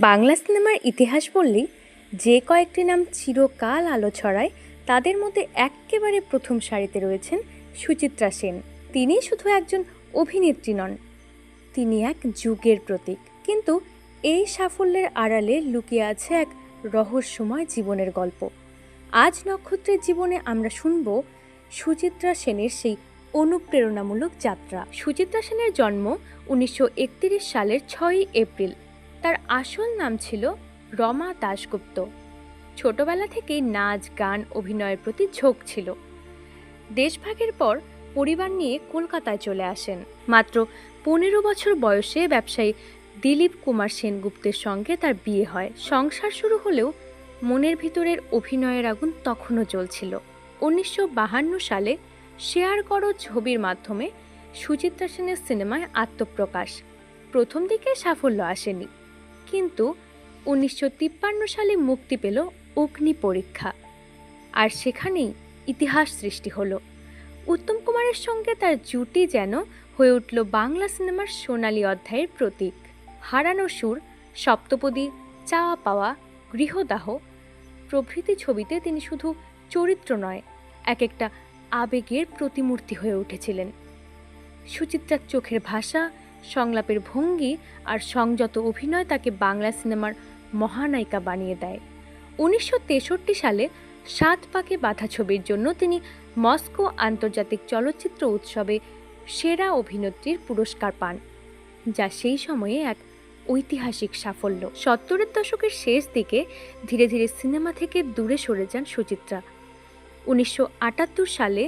বাংলা সিনেমার ইতিহাস বললেই যে কয়েকটি নাম চিরকাল আলো ছড়ায়, তাদের মধ্যে একেবারে প্রথম সারিতে রয়েছেন সুচিত্রা সেন। তিনি শুধু একজন অভিনেত্রী নন, তিনি এক যুগের প্রতীক। কিন্তু এই সাফল্যের আড়ালে লুকিয়ে আছে এক রহস্যময় জীবনের গল্প। আজ নক্ষত্রের জীবনে আমরা শুনব সুচিত্রা সেনের সেই অনুপ্রেরণামূলক যাত্রা। সুচিত্রা সেনের জন্ম উনিশশো একত্রিশ সালের ছয়ই এপ্রিল। তার আসল নাম ছিল রমা দাশগুপ্ত। ছোটবেলা থেকেই নাচ, গান, অভিনয়ের প্রতি ঝোঁক ছিল। দেশভাগের পর পরিবার নিয়ে কলকাতায় চলে আসেন। মাত্র পনেরো বছর বয়সে ব্যবসায়ী দিলীপ কুমার সেনগুপ্তের সঙ্গে তার বিয়ে হয়। সংসার শুরু হলেও মনের ভিতরের অভিনয়ের আগুন তখনও জ্বলছিল। উনিশশো বাহান্ন সালে শেয়ার করো ছবির মাধ্যমে সুচিত্রা সেনের সিনেমায় আত্মপ্রকাশ। প্রথম দিকে সাফল্য আসেনি। কিন্তু উনিশশো তিপ্পান্ন সালে মুক্তি পেল অগ্নি পরীক্ষা। আর সেখানেই ইতিহাস সৃষ্টি হলো। উত্তম কুমারের সঙ্গে তার জুটি যেন হয়ে উঠল বাংলা সিনেমার সোনালি অধ্যায়ের প্রতীক। হারানো সুর, সপ্তপদী চাওয়া পাওয়া, গৃহদাহ প্রভৃতি ছবিতে তিনি শুধু চরিত্র নয়, এক একটা আবেগের প্রতিমূর্তি হয়ে উঠেছিলেন। সুচিত্রার চোখের ভাষা সংলাপের ভঙ্গি আর সংযত অভিনয় তাকে বাংলা সিনেমার মহানায়িকা বানিয়ে দেয়। উনিশশো তেষট্টি সালে সাত পাকে বাধা ছবির জন্য তিনি মস্কো আন্তর্জাতিক চলচ্চিত্র উৎসবে সেরা অভিনেত্রীর পুরস্কার পান, যা সেই সময়ে এক ঐতিহাসিক সাফল্য। সত্তরের দশকের শেষ দিকে ধীরে ধীরে সিনেমা থেকে দূরে সরে যান সুচিত্রা। উনিশশো আটাত্তর সালে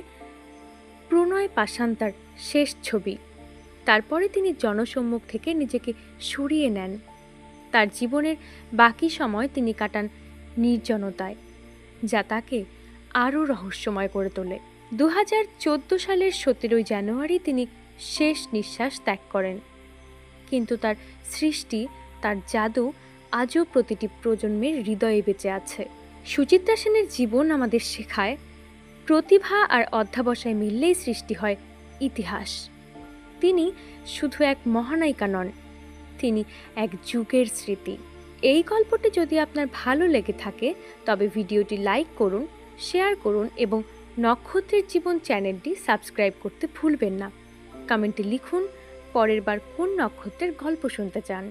প্রণয় পাষাণ তার শেষ ছবি তারপরে তিনি জনসম্মুখ থেকে নিজেকে সরিয়ে নেন। তার জীবনের বাকি সময় তিনি কাটান নির্জনতায়, যা তাকে আরও রহস্যময় করে তোলে। দু হাজার চোদ্দ সালের সতেরোই জানুয়ারি তিনি শেষ নিঃশ্বাস ত্যাগ করেন। কিন্তু তার সৃষ্টি, তার জাদু আজও প্রতিটি প্রজন্মের হৃদয়ে বেঁচে আছে। সুচিত্রা সেনের জীবন আমাদের শেখায়, প্রতিভা আর অধ্যাবসায় মিললেই সৃষ্টি হয় ইতিহাস। তিনি শুধু এক মহানায়িকা নন, তিনি এক যুগের স্মৃতি। এই গল্পটি যদি আপনার ভালো লেগে থাকে, তবে ভিডিওটি লাইক করুন, শেয়ার করুন এবং নক্ষত্রের জীবন চ্যানেলটি সাবস্ক্রাইব করতে ভুলবেন না। কমেন্টে লিখুন, পরের বার কোন নক্ষত্রের গল্প শুনতে চান।